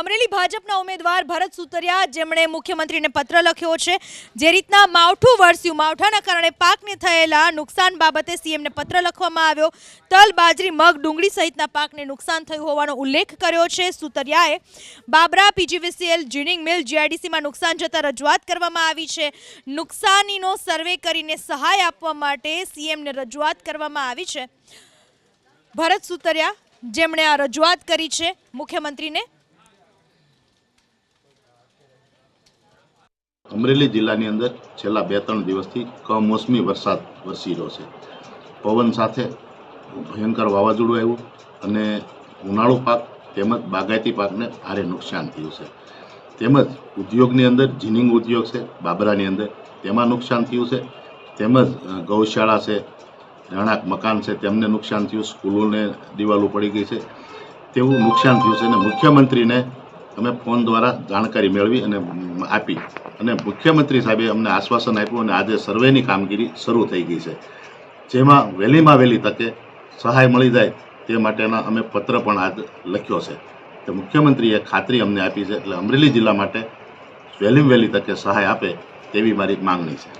અમરેલી ભાજપના ઉમેદવાર ભરત સુતરિયા, જેમણે મુખ્યમંત્રીને પત્ર લખ્યો છે, જે રીતના માવઠું વરસ્યું. માવઠાના કારણે પાકને થયેલા નુકસાન બાબતે સીએમને પત્ર લખવામાં આવ્યો. તલ, બાજરી, મગ, ડુંગળી સહિતના પાકને નુકસાન થયું હોવાનો ઉલ્લેખ કર્યો છે. સુતરિયાએ બાબરા, પીજીવીસીએલ, જીનિંગ મિલ, જીઆઈડીસીમાં નુકસાન જતાં રજૂઆત કરવામાં આવી છે. નુકસાનીનો સર્વે કરીને સહાય આપવા માટે સીએમને રજૂઆત કરવામાં આવી છે. ભરત સુતરિયા, જેમણે આ રજૂઆત કરી છે, મુખ્યમંત્રીને અમરેલી જિલ્લાની અંદર છેલ્લા બે ત્રણ દિવસથી કમોસમી વરસાદ વરસી રહ્યો છે. પવન સાથે ભયંકર વાવાઝોડું આવ્યું અને ઉનાળુ પાક તેમજ બાગાયતી પાકને ભારે નુકસાન થયું છે. તેમજ ઉદ્યોગની અંદર જીનિંગ ઉદ્યોગ છે, બાબરાની અંદર તેમાં નુકસાન થયું છે. તેમજ ગૌશાળા છે, રહેણાંક મકાન છે, તેમને નુકસાન થયું, સ્કૂલોને દિવાલો પડી ગઈ છે. તેવું નુકસાન થયું છે અને મુખ્યમંત્રીને અમે ફોન દ્વારા જાણકારી મેળવી અને આપી. અને મુખ્યમંત્રી સાહેબે અમને આશ્વાસન આપ્યું અને આજે સર્વેની કામગીરી શરૂ થઈ ગઈ છે. જેમાં વહેલીમાં વહેલી તકે સહાય મળી જાય તે માટેના અમે પત્ર પણ આજ લખ્યો છે. તો મુખ્યમંત્રીએ ખાતરી અમને આપી છે એટલે અમરેલી જિલ્લા માટે વહેલી વહેલી તકે સહાય આપે તેવી મારી માંગણી છે.